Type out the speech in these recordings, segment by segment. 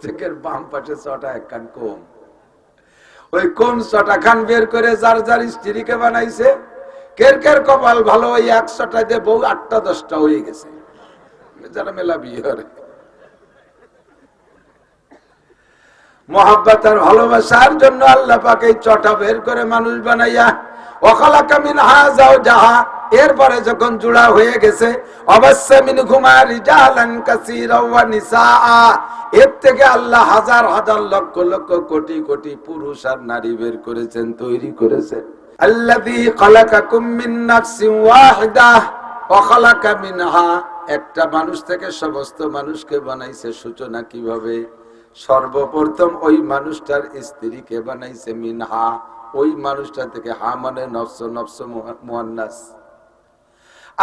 প্রত্যেকের বাম পাশে ছটা একখান কম। ওই কম ছটা খান বের করে যার যার স্ত্রীকে বানাইছে, কের কের কপাল ভালো, ওই একশোটা দিয়ে বউ আটটা, দশটা হয়ে গেছে। যারা মেলা বিয়ে মহাব্বত আর ভালোবাসার জন্য আল্লাহ পাকে চটা বের করে মানুষ বানাইয়া অকালা কামিন হা যাও যাহা এরপরে যখন জুড়া হয়ে গেছে এর থেকে আল্লাহ হাজার হাজার লক্ষ লক্ষ কোটি কোটি পুরুষ আর নারী বের করেছেন, তৈরি করেছেন। একটা মানুষ থেকে সমস্ত মানুষকে বানাইছে, সূচনা কীভাবে? সর্বপ্রথম ওই মানুষটার স্ত্রীকে বানাইছে মিনহা। ওই মানুষটা থেকে হা মানে নফস নফস মুহান্নাস।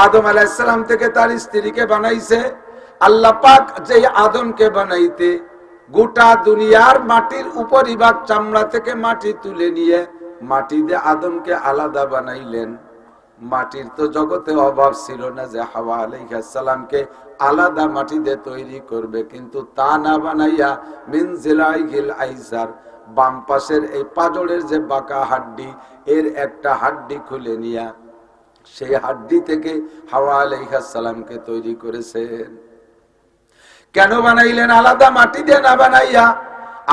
আদম আলাইসালাম থেকে তার স্ত্রীকে বানাইছে। আল্লাহ পাক যে আদমকে বানাইতে গোটা দুনিয়ার মাটির উপরিভাগ চামড়া থেকে মাটি তুলে নিয়ে মাটি দিয়ে আদমকে আলাদা বানাইলেন। মাটির তো জগতে অভাব ছিল না যে হাওয়া আলাইসালামকে আলাদা মাটি দিয়ে তৈরি করবে, কিন্তু তা না বানাইয়া মিন জিলাইহিল আইসার বাম পাশের এই পাজরের যে বাঁকা হাড্ডি, এর একটা হাড্ডি খুলে নিয়া সেই হাড্ডি থেকে হাওয়া আলাইসালামকে তৈরি করেছেন। কেন বানাইলেন? আলাদা মাটি দিয়ে না বানাইয়া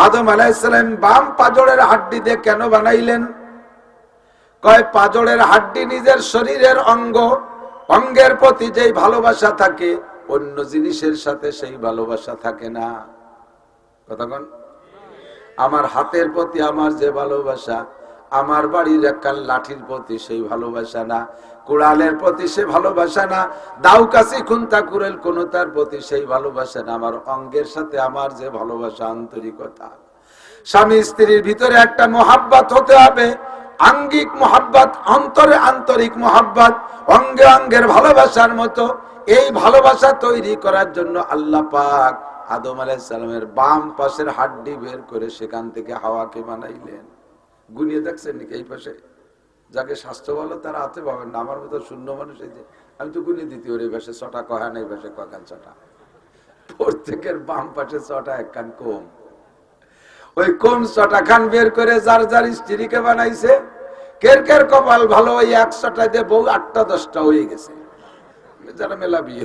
আদম আলাইসালাম বাম পাজরের হাড্ডি দিয়ে কেন বানাইলেন? কয়, পাজরের হাড্ডি নিজের শরীরের অঙ্গ, অঙ্গের প্রতি যেই ভালোবাসা থাকে, অন্য জিনিসের সাথে সেই ভালোবাসা থাকে না। কতক্ষণ আমার হাতের প্রতি আমার যে ভালোবাসা, আমার বাড়ির একখান লাঠির প্রতি সেই ভালোবাসা না। কুড়ালের প্রতি সে ভালোবাসা না। দাউ কাশি খুন্তা কুড়েল কোন তার প্রতি সেই ভালোবাসা না। আমার অঙ্গের সাথে আমার যে ভালোবাসা, আন্তরিকতা। স্বামী স্ত্রীর ভিতরে একটা মোহাব্বত হতে হবে। আঙ্গিক মোহাব্বত, অন্তরে আন্তরিক মোহাব্বত, অঙ্গে অঙ্গের ভালোবাসার মতো। এই ভালোবাসা তৈরি করার জন্য আল্লাহ পাক আদম আলাইসালামের বাম পাশের হাড্ডি বের করে সেখান থেকে হাওয়াকে বানাইলেন। গুনিয়ে দেখছেন নাকি এই পাশে? যাকে স্বাস্থ্য ভালো তারা হাতে পাবেন না। আমার মতো শূন্য মানুষ এই যে, আমি তো গুনিয়ে দিতে ওর এই পাশে ছটা কহা নেই পাশে কখান ছটা। প্রত্যেকের বাম পাশে ছটা একখান কম। ওই কম ছটা খান বের করে যার যার স্ত্রীকে বানাইছে, কের কের কপাল ভালো, ওই এক ছটা দিয়ে বউ আটটা, দশটা হয়ে গেছে। যারা মেলা বিয়ে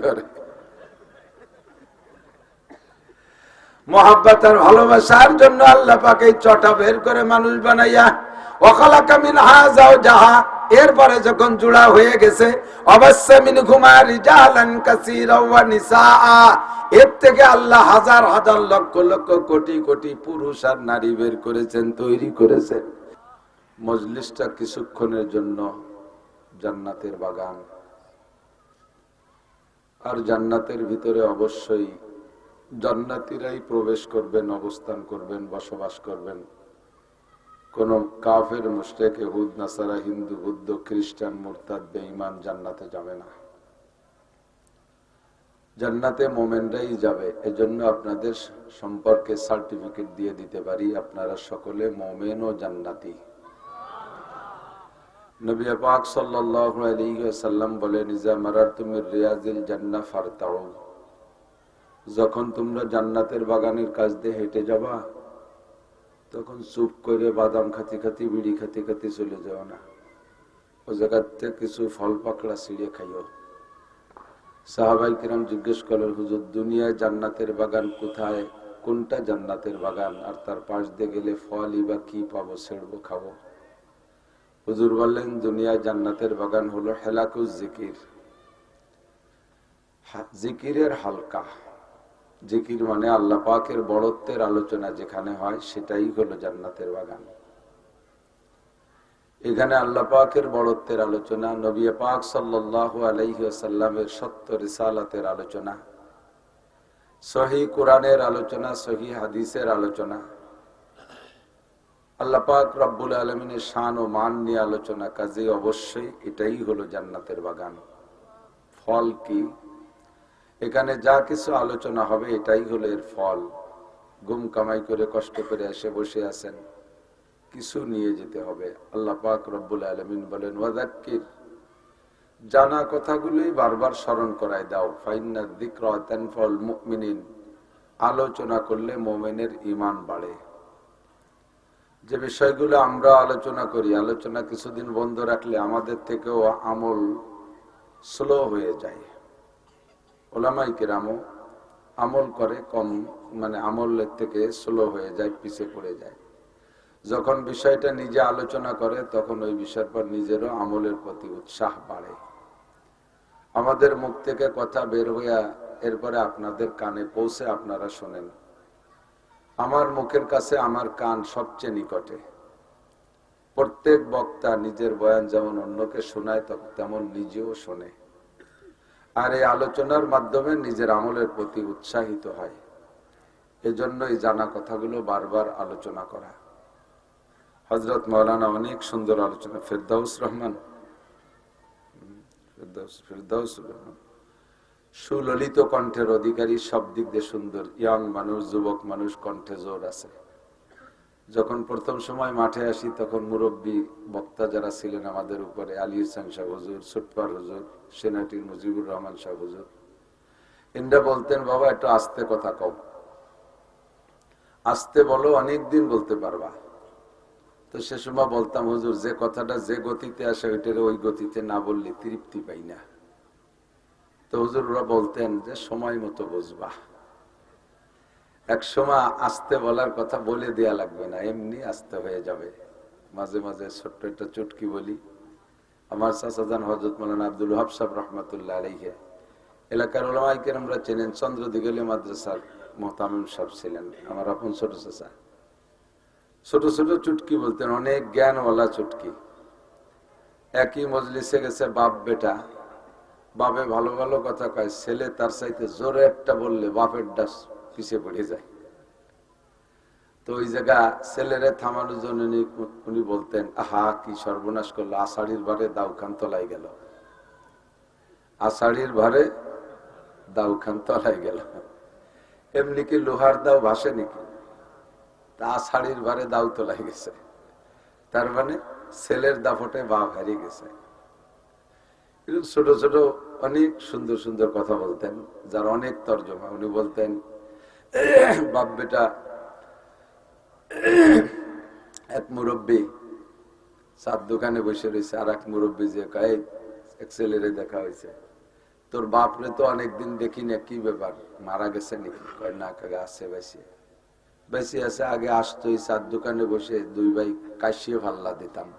মহাব্বত আর ভালোবাসার জন্য আল্লাহ পাকে চটা বের করে মানুষ বানাইয়া অকালা কামিন হা এরপরে যখন জুড়া হয়ে গেছে অবশ্যই মিন ঘুমার জালান কাসির নিসা এর থেকে আল্লাহ হাজার হাজার লক্ষ লক্ষ কোটি কোটি পুরুষ আর নারী বের করেছেন, তৈরি করেছেন। মজলিসটা কিছুক্ষণের জন্য জান্নাতের বাগান। আর জান্নাতের ভিতরে অবশ্যই জান্নাতিরাই প্রবেশ করবেন, অবস্থান করবেন, বসবাস করবেন। কোন কাফের মুস্টেক হুদ নাসারা, হিন্দু, বুদ্ধ, খ্রিস্টান, মোরতাদ, বেঈমান জান্নাতে যাবে না। জান্নাতে মোমেনরাই যাবে। এজন্য আপনাদের সম্পর্কে সার্টিফিকেট দিয়ে দিতে পারি, আপনারা সকলে মোমেন ও জান্নাতি। নবী পাক সাল্লাল্লাহু আলাইহি ওয়াসাল্লাম বলেন, ইজা মারারতুমির রিয়াজিল জান্নাহ ফারতাউ। যখন তোমরা জান্নাতের বাগানের কাজ দিয়ে হেঁটে যাবা তখন চুপ করে বাদাম খাতি খাতি, বিড়ি খাতি খাতি চলে যাও না। ও জায়গার থেকে কিছু ফল পাকড়া ছিঁড়ে খাইও। সাহাবাই কিরাম জিজ্ঞেস করলেন, হুজুর, দুনিয়ায় জান্নাতের বাগান কোথায়? কোনটা জান্নাতের বাগান? আর তার পাশ দিয়ে গেলে ফলই বা কি পাবো, ছেড়বো, খাব? হুজুর বললেন, দুনিয়ায় জান্নাতের বাগান হলো হেলাকুজ জিকির। জিকিরের হালকা। জিকির মানে আল্লাহ পাকের বড়ত্বের আলোচনা যেখানে হয় সেটাই হলো জান্নাতের বাগান। এখানে আল্লাহ পাকের বড়ত্বের আলোচনা, নবী পাক সাল্লাহ আলাইসাল্লামের সত্য রিসালাতের আলোচনা, সহি কোরআনের আলোচনা, সহি হাদিসের আলোচনা, আল্লাহ পাক রব্বুল আলমিনের শান ও মান নিয়ে আলোচনা কাজে অবশ্যই এটাই হলো জান্নাতের বাগান। ফল কি? এখানে যা কিছু আলোচনা হবে, এটাই হলো এর ফল। গুম কামাই করে, কষ্ট করে এসে বসে আছেন, কিছু নিয়ে যেতে হবে। আল্লাহ পাক রব্বুল আলমিন বলেন ওয়াদাক্কির জানা কথাগুলোই বারবার স্মরণ করায় দাও। ফাইন্না দিকরা তানফাউল মুমিনিন, আলোচনা করলে মোমেনের ইমান বাড়ে। যে বিষয়গুলো আমরা আলোচনা করি, আলোচনা কিছুদিন বন্ধ রাখলে আমাদের থেকেও আমল স্লো হয়ে যায়। ওলামাই কেরামও আমল করে কম মানে আমলের থেকে স্লো হয়ে যায়, পিছে পড়ে যায়। যখন বিষয়টা নিজে আলোচনা করে, তখন ওই বিষয়ের পর নিজেরও আমলের প্রতি উৎসাহ বাড়ে। আমাদের মুখ থেকে কথা বের হইয়া এরপরে আপনাদের কানে পৌঁছে আপনারা শোনেন। আমার মুখের কাছে আমার কান সবচেয়ে নিকটে। প্রত্যেক বক্তা নিজের বয়ান যেমন অন্যকে শোনায়, তেমন নিজেও শোনে। আর এই আলোচনার মাধ্যমে নিজের আমলের প্রতি উৎসাহিত হয়। এজন্য এই জানা কথাগুলো বারবার আলোচনা করা। হজরত মৌলানা অনেক সুন্দর আলোচনা। ফেরদাউস রহমান। সুললিত কণ্ঠের অধিকারী সব দিক দিয়ে সুন্দর। ইয়াং মানুষ, যুবক মানুষ, কণ্ঠে জোর আছে। যখন প্রথম সময় মাঠে আসি, তখন মুরব্বী বক্তা যারা ছিলেন আমাদের উপরে, আলী ইসলাম শাহ হুজুর, সুটপার হুজুর সেনাটির মুজিবুর রহমান শাহ হুজুর। ইন্দ্রা বলতেন, বাবা, একটু আস্তে কথা কম আস্তে বলো, অনেক দিন বলতে পারবা। তো সে সময় বলতাম, হুজুর, যে কথাটা যে গতিতে আসে, ওইটার ওই গতিতে না বললে তৃপ্তি পাই না। তো হুজুররা বলতেন, যে সময় মতো বুঝবা। এক সময় আসতে বলার কথা বলে দেয়া লাগবে না, এমনি আসতে হয়ে যাবে। মাঝে মাঝে ছোট্ট একটা চুটকি বলি। আমার চাচাজান হজরত মৌলানা আব্দুল হাব সাহেব রহমতুল্লাহ আলহে এলাকার ওলামাইকে আমরা চেনেন চন্দ্র দিগলি মাদ্রাসার মোহতামিম সাহেব ছিলেন, আমার আপন ছোট চাচা। ছোট ছোট চুটকি বলতেন, অনেক জ্ঞানওয়ালা চুটকি। একই মজলিসে গেছে বাপ বেটা। বাপে ভালো ভালো কথা কয়, ছেলে তার চাইতে জোরে একটা বললে বাপের ডাস পিছিয়ে পড়ে যায়। তো ওই জায়গা ছেলেরে থামানোর জন্য উনি বলতেন, আহা, কি সর্বনাশ করল, আষাঢ়ির ভারে দাউখান তলাই গেল। আষাঢ়ির ভারে দাউখান তলাই গেল। এমনি কি লোহার দাও ভাসে নাকি? তা আষাঢ়ির ভারে দাউ তোলাই গেছে। তার মানে ছেলের দাফটে বাপ হারিয়ে গেছে। ছোট ছোট অনেক সুন্দর সুন্দর কথা বলতেন, যার অনেক তর্জমা। উনি বলতেন, বাপ বেটা এক মুরব্বী সাত দোকানে বসে রয়েছে আর এক মুরব্বী যে কয় এক ছেলেরে দেখা হয়েছে। তোর বাপরে তো অনেকদিন দেখি না, কি ব্যাপার? মারা গেছে নাকি? কয়, না কাকে আসছে বেশি বেশি আছে, আগে আসতো এই সাত দোকানে বসে, দুই ভাই কাশিয়ে ভাল্লা দিতাম।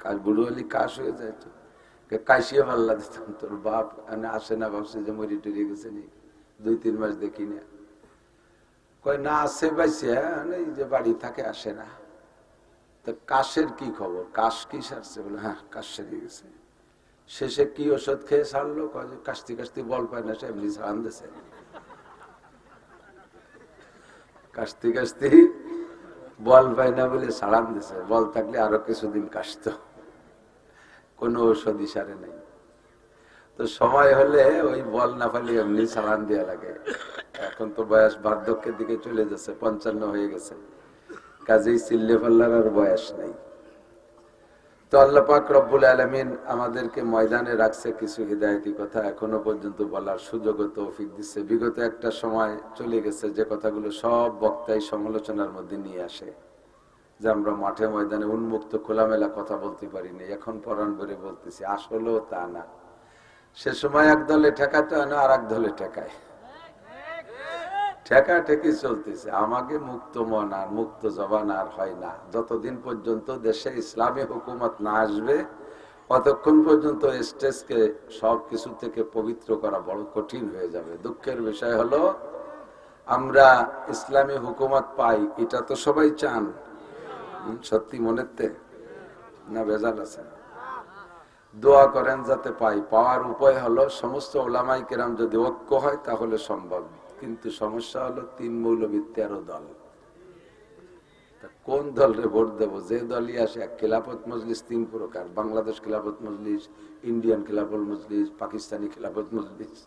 কাজ বুড়ো হলি কাশ হয়ে যায় তো। কাশিয়ে ভাল্লা দিতাম, তোর বাপ আসে না, ভাবছে যে মরি টরি গেছে নি দুই, তিন মাস দেখি না। কয়, না, আসে বাইছে এই যে বাড়ি থাকে, আসে না। তো কাশের কি খবর? কাশ কি সারছে? বলে হ্যাঁ কাশ সেরে গেছে। শেষে কি ওষুধ খেয়ে ছাড়লো কাশতি কাশতি বল পায় না, সে এমনি ছাড়ান দিছে। কাশতি কাশতি বল পায় না বলে সারান দিছে। বল থাকলে আরও কিছুদিন কাশত। কোনো ঔষধ ইসারে নেই। তো সময় হলে ওই বল না পাইলে এমনি সালান দেওয়া লাগে। এখন তো বয়স বার্ধক্যের দিকে চলে যাচ্ছে, পঞ্চান্ন হয়ে গেছে। কাজেই চিল্লে পাল্লার আর বয়স নেই। তো আল্লাহ পাক রব্বুল আলমিন আমাদেরকে ময়দানে রাখছে কিছু হৃদায়তি কথা, এখনও পর্যন্ত বলার সুযোগ তৌফিক দিচ্ছে। বিগত একটা সময় চলে গেছে, যে কথাগুলো সব বক্তাই সমালোচনার মধ্যে নিয়ে আসে, যে আমরা মাঠে ময়দানে উন্মুক্ত খোলামেলা কথা বলতে পারিনি, এখন পরাণ করে বলতেছি, আসলেও তা না। সে সময় এক দলে ঠেকাতে না আর এক দলে ঠেকায়। ঠেকা ঠেকি চলতেছে। আমাকে মুক্ত মন আর মুক্ত জবান আর হয় না। যতদিন পর্যন্ত দেশে ইসলামী হুকুমত না আসবে ততক্ষণ পর্যন্ত স্টেজকে সব কিছু থেকে পবিত্র করা বড় কঠিন হয়ে যাবে। দুঃখের বিষয় হলো, আমরা ইসলামী হুকুমত পাই, এটা তো সবাই চান। সত্যি মনেতে? না বেজাল আছে? দোয়া করেন যাতে পাই। পাওয়ার উপায় হলো সমস্ত ওলামাই কেরাম যদি ঐক্য হয় তাহলে সম্ভব। কিন্তু সমস্যা হলো তিন মৌলবী তেরো দল। কোন দলরে ভোট দেব? যে দলই আসে খেলাফত মজলিস, তিন প্রকার। বাংলাদেশ খেলাফত মজলিস, ইন্ডিয়ান খেলাফত মজলিস, পাকিস্তানি খেলাফত মজলিস।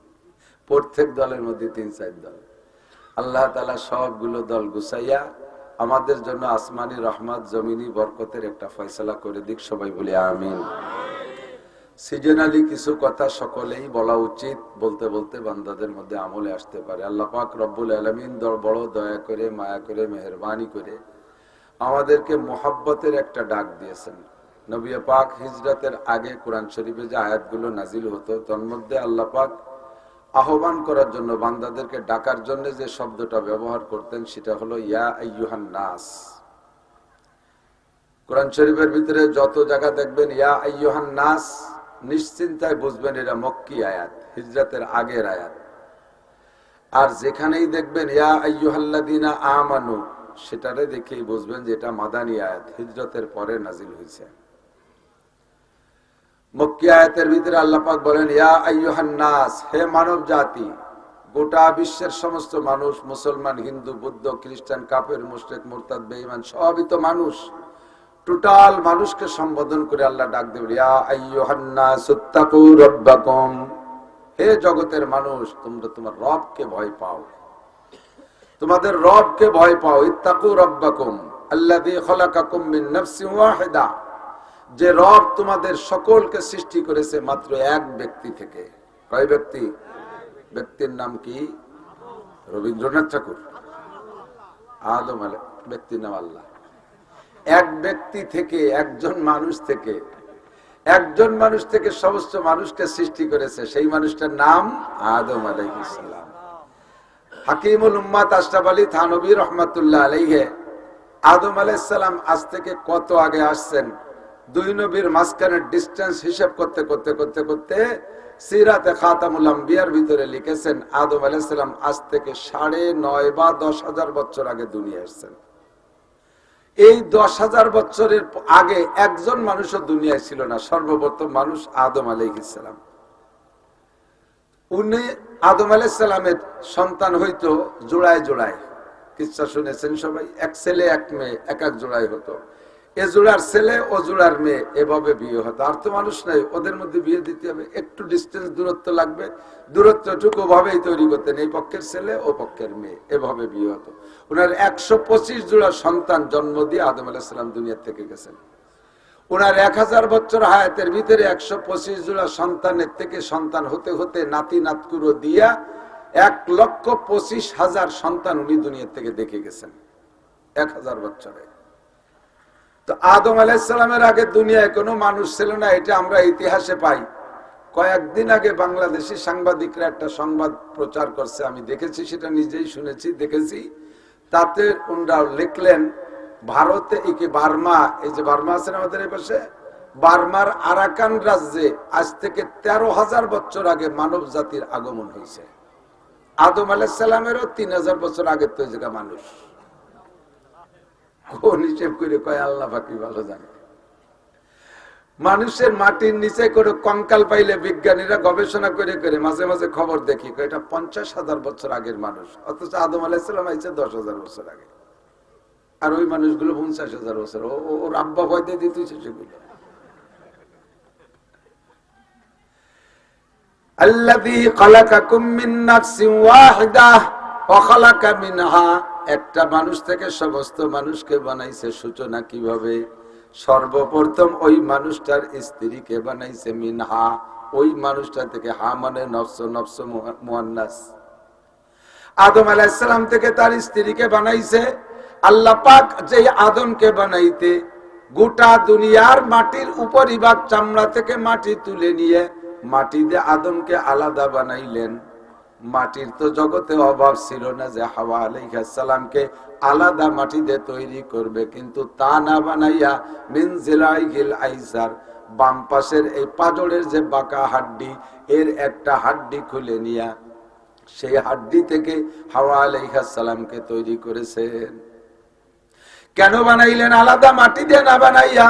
প্রত্যেক দলের মধ্যে তিন চার দল। আল্লাহ তালা সবগুলো দল গুছাইয়া আমাদের জন্য আসমানি রহমত, জমিনি বরকতের একটা ফয়সলা করে দিক। সবাই বলে আমিন। সিজনালি কিছু কথা সকলেই বলা উচিত। বলতে বলতে বান্দাদের মধ্যে আমলে আসতে পারে। আল্লাহ পাক রব্বুল আলমিন বড় দয়া করে, মায়া করে, মেহরবানি করে আমাদেরকে মোহাব্বতের একটা ডাক দিয়েছেন। নবী পাক হিজরতের আগে কোরআন শরীফে যে আয়াতগুলো নাজিল হতো তন্মধ্যে আল্লাহ পাক আহ্বান করার জন্য, বান্দাদেরকে ডাকার জন্য যে শব্দটা ব্যবহার করতেন, সেটা হলো, ইয়া আইয়ুহান নাস। কোরআন শরীফের ভিতরে যত জায়গা দেখবেন, ইয়া আইয়ুহান নাস নিশ্চিন্তায় বুঝবেন এটা মক্কি আয়াত, হিজরতের আগের আয়াত। আর যেখানেই দেখবেন, ইয়া আমানু, সেটারে দেখেই বুঝবেন যে এটা মাদানী আয়াত, হিজরতের পরে নাজিল হয়েছে। মক্কি আয়াতের ভিতরে আল্লাহ পাক বলেন, ইয়া আইয়ুহান নাস হে মানব জাতি গোটা বিশ্বের সমস্ত মানুষ, মুসলমান, হিন্দু, বৌদ্ধ, খ্রিস্টান কাপের মুশরিক, মুরতাদ, বেঈমান, সবই তো মানুষ। টোটাল মানুষকে সম্বোধন করে আল্লাহ ডাক দেবে হে জগতের মানুষ, তোমরা তোমার রবকে ভয় পাও। তোমাদের রবকে ভয় পাও, ইত্তাকু রাব্বাকুম যে রব তোমাদের সকলকে সৃষ্টি করেছে মাত্র এক ব্যক্তি থেকে। কয় ব্যক্তি? ব্যক্তির নাম কি? রবীন্দ্রনাথ ঠাকুর। আদম আলে, ব্যক্তির নাম আল্লাহ। এক ব্যক্তি থেকে একজন মানুষ থেকে, একজন মানুষ থেকে সমস্ত মানুষকে সৃষ্টি করেছে, সেই মানুষটার নাম আদম আলাইসালাম হাকিমুল উম্মাদ আশরাফ আলী থানবী রহমতুল্লাহ আলাইহে, আদম আলাইসালাম আজ থেকে কত আগে আসছেন? দুই নবীর মাঝখানে ডিস্টেন্স হিসাব করতে করতে করতে করতে সিরাতে খাতামুল আম্বিয়ার ভিতরে লিখেছেন, আদম আলাইসালাম আজ থেকে সাড়ে নয় বা দশ হাজার বছর আগে দুনিয়া আসছেন। এই দশ হাজার বছরের আগে একজন মানুষও দুনিয়ায় ছিল না, সর্বপ্রথম মানুষ আদম আলাইসালাম উনি আদম আলাইসালামের সন্তান হইতো জোড়ায় জোড়ায়। কিচ্ছা শুনেছেন সবাই? এক ছেলে, এক মেয়ে, এক এক জোড়ায় হতো। এ জোড়ার ছেলে, ও জোড়ার মেয়ে, এভাবে বিয়ে হতো আর তো মানুষ নাই, ওদের মধ্যে বিয়ে দিতে হবে। একটু ডিস্টেন্স দূরত্ব লাগবে। দূরত্বটুকু ভাবেই তৈরি করতেন। এই পক্ষের ছেলে, ও পক্ষের মেয়ে, এভাবে বিয়ে হতো। ওনার একশো পঁচিশ জোড়া সন্তান জন্ম দিয়ে আদম আলাহিসাম দুনিয়ার থেকে গেছেন। ওনার এক হাজার বছর হায়াতের ভিতরে একশো পঁচিশ জোড়া সন্তানের থেকে সন্তান হতে হতে নাতি নাতকুরো দিয়া এক লক্ষ পঁচিশ হাজার সন্তান উনি দুনিয়ার থেকে দেখে গেছেন। এক হাজার বছরে। তো আদম আলাইসালামের আগে দুনিয়ায় কোনো মানুষ ছিল না, এটা আমরা ইতিহাসে পাই। কয়েকদিন আগে বাংলাদেশি সাংবাদিকরা একটা সংবাদ প্রচার করছে, আমি দেখেছি, সেটা নিজেই শুনেছি, দেখেছি। তাতে ওনারা লিখলেন, ভারতে এই কি বার্মা, এই যে বার্মা আছেন আমাদের এই পাশে, বার্মার আরাকান রাজ্যে আজ থেকে তেরো হাজার বছর আগে মানব জাতির আগমন হয়েছে। আদম আলাইসালামেরও তিন হাজার বছর আগে তো জায়গা মানুষ। কোন হিসেব করে কয়, আল্লাহ বাকি ভালো জানে। মানুষের মাটির নিচে করে কঙ্কাল পাইলে বিজ্ঞানীরা গবেষণা করে করে মাঝে মাঝে খবর দেখি এটা পঞ্চাশ হাজার বছর আগের মানুষ, অথচ আদম আলাইসালাম আইছে দশ হাজার বছর আগে। আর ওই মানুষগুলো পঞ্চাশ হাজার বছর ওর আব্বা ভয়তে দিতেছে সেগুলো। আল্লাযী খালাকাকুম মিন নাফসিন ওয়াহিদাহ ওয়া খালাকা মিনহা, একটা মানুষ থেকে সমস্ত মানুষকে বানাইছে, সূচনা কীভাবে? সর্বপ্রথম ওই মানুষটার স্ত্রীকে বানাইছে মিনহা, ওই মানুষটা থেকে হা মানে নফস নফস মুহান্নাস আদম আলাইসালাম থেকে তার স্ত্রীকে বানাইছে। আল্লাহ পাক যে আদমকে বানাইতে গোটা দুনিয়ার মাটির উপরিভাগ চামড়া থেকে মাটি তুলে নিয়ে মাটি দিয়ে আদমকে আলাদা বানাইলেন। মাটির তো জগতে অভাব ছিল না যে হাওয়া আলাইসালামকে আলাদা মাটিতে তৈরি করবে, কিন্তু তা না বানাইয়া মিনজিলাই আইসার বাম পাশের এই পাজরের যে বাঁকা হাড্ডি, এর একটা হাড্ডি খুলে নিয়া সেই হাড্ডি থেকে হাওয়া আলাইসালামকে তৈরি করেছেন। কেন বানাইলেন? আলাদা মাটি দিয়ে না বানাইয়া?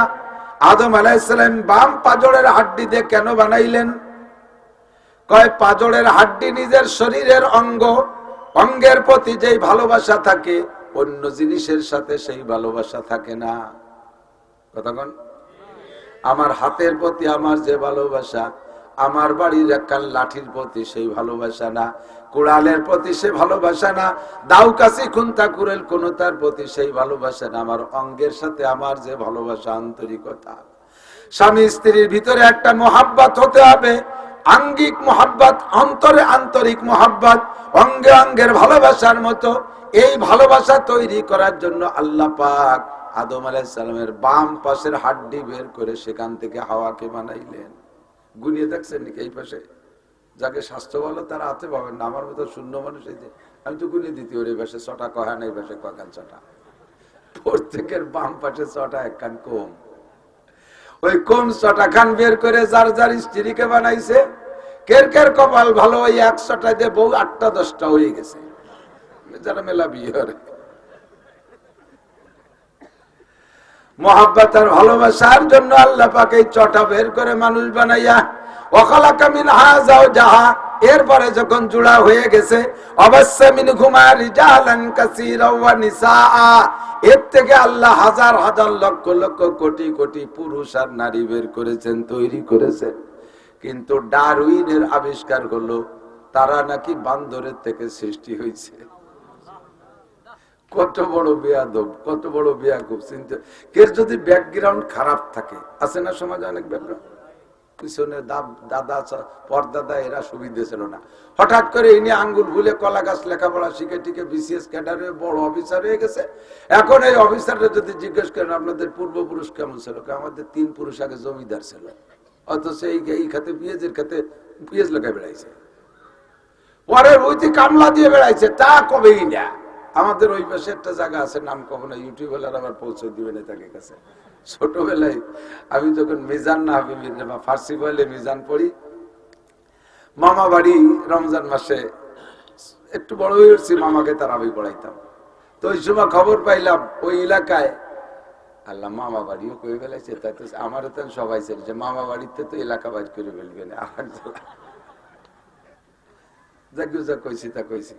আদম আলাইসালাম বাম পাজরের হাড্ডি দিয়ে কেন বানাইলেন? কয়, পাজরের হাড্ডি নিজের শরীরের অঙ্গ, অঙ্গের প্রতি যেই ভালোবাসা থাকে, অন্য জিনিসের সাথে সেই ভালোবাসা থাকে না। কতক্ষণ আমার হাতের প্রতি আমার যে ভালোবাসা, আমার বাড়ির একখান লাঠির প্রতি সেই ভালোবাসা না, কুড়ালের প্রতি সে ভালোবাসা না দাউ কাশি খুন্তা কুড়েল কোন তার প্রতি সেই ভালোবাসা না, আমার অঙ্গের সাথে আমার যে ভালোবাসা আন্তরিকতা। স্বামী স্ত্রীর ভিতরে একটা মোহাব্বত হতে হবে আঙ্গিক মোহাব্বত, অন্তরে আন্তরিক মোহাব্বত, অঙ্গে অঙ্গের ভালোবাসার মতো এই ভালোবাসা তৈরি করার জন্য আল্লাহ পাক আদম আলাইসালামের বাম পাশের হাড্ডি বের করে সেখান থেকে হাওয়াকে বানাইলেন। গুনিয়ে দেখছেন নাকি এই পাশে? যাকে স্বাস্থ্য ভালো, তারা হাতে পাবেন না। আমার মতো শূন্য মানুষ এই যে, আমি তো গুনিয়ে দিতে ওর এই পাশে ছটা কহা নেই পাশে কখান ছটা। প্রত্যেকের বাম পাশে ছটা একখান কম। ওই কোন ছটা খান বের করে যার যার স্ত্রীকে বানাইছে? কের কের কপাল ভালো? ওই একশোটা দিয়ে বউ, আটটা, দশটা হয়ে গেছে। যারা মেলা বিয়ে মহাব্বত আর ভালোবাসার জন্য আল্লাহ পাকে চটা বের করে মানুষ বানাইয়া অকালাকামিন হা যাও যাহা এরপরে যখন জুড়া হয়ে গেছে অবশ্য মিন ঘুমার জালান কাসিরা নিসা এর থেকে আল্লাহ হাজার হাজার লক্ষ লক্ষ কোটি কোটি পুরুষ আর নারী বের করেছেন, তৈরি করেছেন। কিন্তু ডারউইনের আবিষ্কার হলো, তারা নাকি বান্দরের থেকে সৃষ্টি হয়েছে। কত বড় বেয়াদব, কত বড় বেয়াকুব চিন্তা কের যদি ব্যাকগ্রাউন্ড খারাপ থাকে, আছে না সমাজে অনেক ব্যাকগ্রাউন্ড? পিছনে দাদা পরদাদা এরা সুবিধে ছিল না। হঠাৎ করে ইনি আঙ্গুল ভুলে কলা গাছ লেখাপড়া শিখে টিকে বিসিএস ক্যাডার হয়ে বড় অফিসার হয়ে গেছে। এখন এই অফিসাররা যদি জিজ্ঞেস করেন, আপনাদের পূর্বপুরুষ কেমন ছিল? আমাদের তিন পুরুষ আগে জমিদার ছিল। অথচ এই এই খাতে পিঁয়াজের খাতে পিঁয়াজ লেখা বেড়াইছে। পরের ওইতে কামলা দিয়ে বেড়াইছে, তা কবেই না। আমাদের ওই পাশে একটা জায়গা আছে, নাম কখনো ইউটিউব আবার পৌঁছে দিবেন তাকে কাছে। ছোটবেলায় আমি যখন মিজান না হবে ফার্সি বলে মিজান পড়ি। মামা বাড়ি রমজান মাসে একটু বড় হয়ে উঠছি, মামাকে তার আমি পড়াইতাম। তো ওই সময় খবর পাইলাম, ওই এলাকায় আল্লাহ মামা বাড়িও কয়ে ফেলাইছে, তাই তো আমারও তো সবাই যে মামা বাড়িতে তো এলাকা বাইর করে ফেলবে না। আর যা কইছি তা কইছি।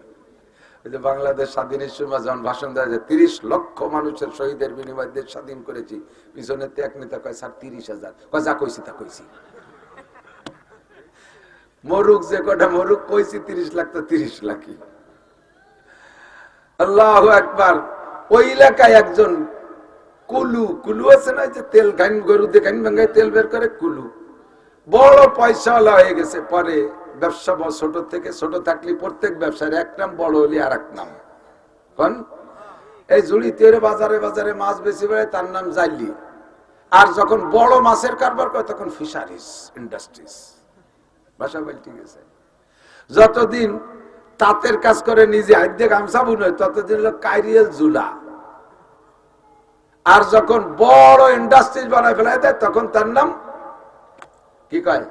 যে বাংলাদেশ স্বাধীনের সময় যখন ভাষণ দেওয়া যায় তিরিশ লক্ষ মানুষের শহীদের বিনিময় দেশ স্বাধীন করেছি, পিছনে এক নেতা কয়, স্যার, তিরিশ হাজার। কয়, যা কইছি তা কইছি। মরুক যে কটা মরুক, কইছি তিরিশ লাখ তো তিরিশ লাখই। আল্লাহ একবার ওই এলাকায় একজন কুলু কুলু আছে না যে তেল গাইন গরু দিয়ে গাইন ভাঙ্গায় তেল বের করে কুলু। বড় পয়সাওয়ালা হয়ে গেছে পরে। ব্যবসা ছোট থেকে ছোট থাকলে প্রত্যেক ব্যবসার এক নাম, বড় হলে আর এক নাম। কন? এই জুড়ি তেরে বাজারে বাজারে মাছ বেশি বেড়ে, তার নাম জাইলি। আর যখন বড় মাছের কারবার করে, তখন ফিশারিজ ইন্ডাস্ট্রিজ ভাষা বল ঠিক আছে যতদিন তাঁতের কাজ করে, নিজে হাইদে গামছা বুনে, ততদিন হলো কাইরিয়াল জুলা। আর যখন বড় ইন্ডাস্ট্রিজ বানায় ফেলায় দেয়, তখন তার নাম কি কয়?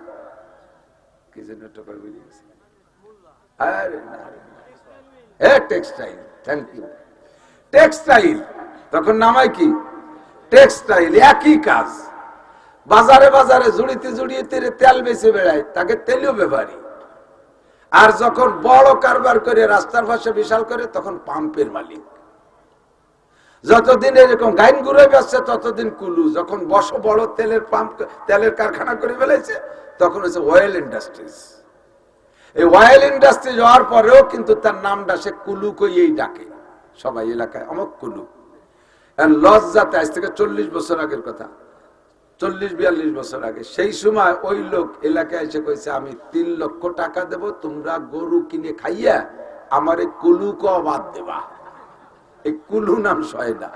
টেক্সটাইল তখন নামাই কি? টেক্সটাইল একই কাজ। বাজারে বাজারে জুড়িতে জুড়িয়ে তেরে তেল বেছে বেড়ায়, তাকে তেলীয় ব্যাপারী আর যখন বড় কারবার করে, রাস্তার পাশে বিশাল করে, তখন পাম্পের মালিক। যতদিন এরকম গাইন ঘুরে বেসছে, ততদিন কুলু। যখন বস বড় তেলের পাম্প, তেলের কারখানা করে ফেলেছে, তখন হচ্ছে অয়েল ইন্ডাস্ট্রিজ এই অয়েল ইন্ডাস্ট্রিজ হওয়ার পরেও কিন্তু তার নামটা সে কুলু কইয়েই ডাকে। সবাই এলাকায়, অমক কুলু। লজ যাতে আজ থেকে চল্লিশ বছর আগের কথা। চল্লিশ, বিয়াল্লিশ বছর আগে। সেই সময় ওই লোক এলাকায় এসে কইছে, আমি তিন লক্ষ টাকা দেব, তোমরা গরু কিনে খাইয়া আমার এই কুলু ক বাদ দেবা। এই কুলু নাম সয়দা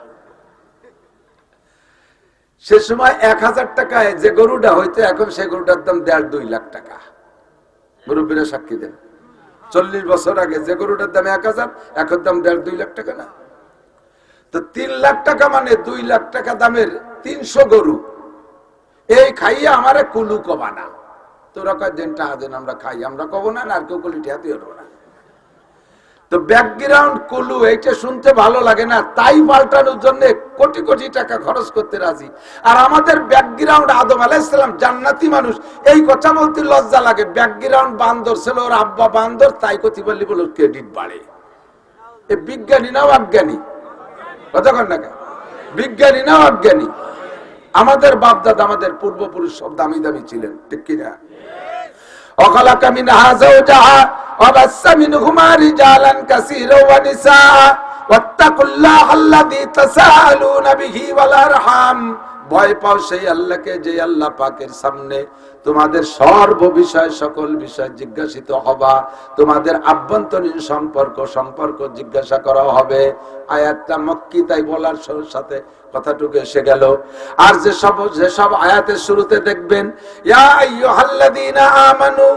সে সময় এক হাজার টাকায় যে গরুটা হইতো, এখন সে গরুটার দাম দেড় দুই লাখ টাকা। মুরব্বীরা সাক্ষী দেন। চল্লিশ বছর আগে যে গরুটার দাম এক হাজার, এখন দাম দেড় দুই লাখ টাকা না। তো তিন লাখ টাকা মানে দুই লাখ টাকা দামের তিনশো গরু। এই খাইয়া আমারে কুলু কবা না। তোরা কয় দেন, আমরা খাই। আমরা কব না আর কেউ কলি ঠেয়াতে হলো না। তো ব্যাকগ্রাউন্ড কুলু, এইটা শুনতে ভালো লাগে না। তাই পাল্টানোর জন্য কোটি কোটি টাকা খরচ করতে রাজি। আর আমাদের ব্যাকগ্রাউন্ড আদম আলাইসালাম জান্নাতি মানুষ। এই কথা বলতে লজ্জা লাগে। ব্যাকগ্রাউন্ড বান্দর ছিল, ওর আব্বা বান্দর, তাই কথি বললি বলে ক্রেডিট বাড়ে। এ বিজ্ঞানী নাও অজ্ঞানী? কতক্ষণ না বিজ্ঞানী নাও অজ্ঞানী? আমাদের বাপদাদ আমাদের পূর্বপুরুষ সব দামি দামি ছিলেন। ঠিক কিনা? অকালাকামিন হাজাও যাহা وبث منهما رجالا كثيرا ونساء واتقوا الله الذي تساءلون به والارحام ভয় পাও সেই আল্লাহকে যে আল্লাহ পাকের সামনে তোমাদের সর্ব বিষয় সকল বিষয় জিজ্ঞাসিত হবা তোমাদের আভ্যন্তরীণ সম্পর্ক সম্পর্ক জিজ্ঞাসা করা হবে আয়াতটা মক্কি তাই বলার সাথে সাথে কথাটুকু এসে গেল আর যে সব যেসব আয়াতের শুরুতে দেখবেন ইয়া আইয়ুহাল্লাযীনা আমানু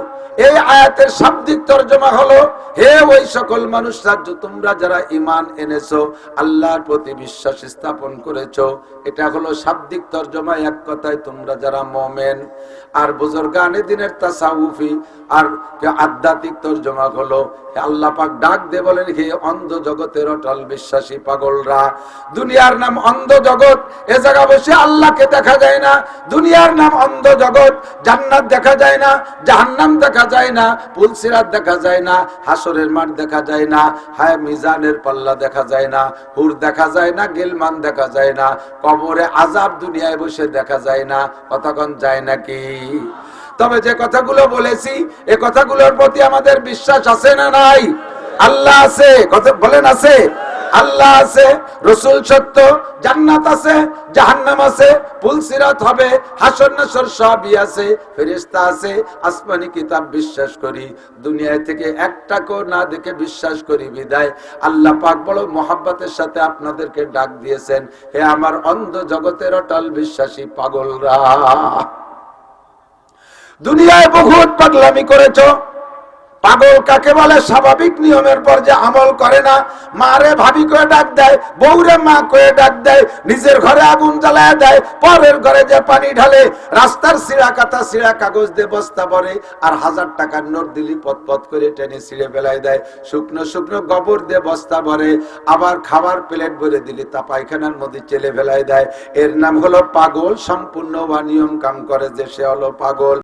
এই আয়াতের শাব্দিক তর্জমা হলো, হে ওই সকল মানুষরা তোমরা যারা ইমান এনেছো, আল্লাহর প্রতি বিশ্বাস স্থাপন করেছ, এটা হলো শাব্দিক তর্জমা, এক কথায় তোমরা যারা মোমেন। আর বুজুর্গানে দিনের তাসাউফি, আর আধ্যাত্মিক তর্জমা হলো আল্লাহ পাক ডাক দে বলেন, হে অন্ধ জগতের অটল বিশ্বাসী পাগলরা, দুনিয়ার নাম অন্ধ জগৎ, এ জায়গা বসে আল্লাহকে দেখা যায় না, দুনিয়ার নাম অন্ধ জগৎ, জান্নাত দেখা যায় না, জাহান্নাম দেখা যায় না পুলসিরাত দেখা যায় না, হাসরের মাঠ দেখা যায় না, হায় মিজানের পাল্লা দেখা যায় না, হুর দেখা যায় না, গেলমান দেখা যায় না, কবরে আজাব দুনিয়ায় বসে দেখা যায় না, কতক্ষণ যায় নাকি? তবে যে কথাগুলো বলেছি, এ কথাগুলোর প্রতি আমাদের বিশ্বাস আছে না নাই? আল্লাহ আছে, কথা বলেন আছে? আল্লাহ আছে, রসুল সত্য, জান্নাত আছে, জাহান্নাম আছে পুলসিরাত হবে, হাসর নাসর সবই আছে, ফেরেশতা আছে, আসমানি কিতাব বিশ্বাস করি দুনিয়া থেকে একটা কো না দেখে বিশ্বাস করি, বিদায়। আল্লাহ পাক বড় মোহাব্বতের সাথে আপনাদেরকে ডাক দিয়েছেন, হে আমার অন্ধ জগতের অটল বিশ্বাসী পাগলরা। দুনিয়ায় বহুত পাগলামি করেছ পাগল কাকে বলে? স্বাভাবিক নিয়মের পর যে আমল করে না, মারে ভাবি করে ডাক দেয়, বউরে মা করে ডাক দেয়, নিজের ঘরে আগুন জ্বালায় দেয়, পরের ঘরে যে পানি ঢালে, রাস্তার সিঁড়া কাটা সিঁড়া কাগজ দিয়ে বস্তা পরে আর হাজার টাকার নোট দিলি পথ করে টেনে ছিঁড়ে বেলায় দেয়। শুকনো শুকনো গোবর দিয়ে বস্তা ভরে, আবার খাবার প্লেট ভরে দিলি, তা পায়খানার মধ্যে চেলে ফেলায় দেয়। এর নাম হলো পাগল, সম্পূর্ণ বা নিয়ম কাম করে যে সে হলো পাগল।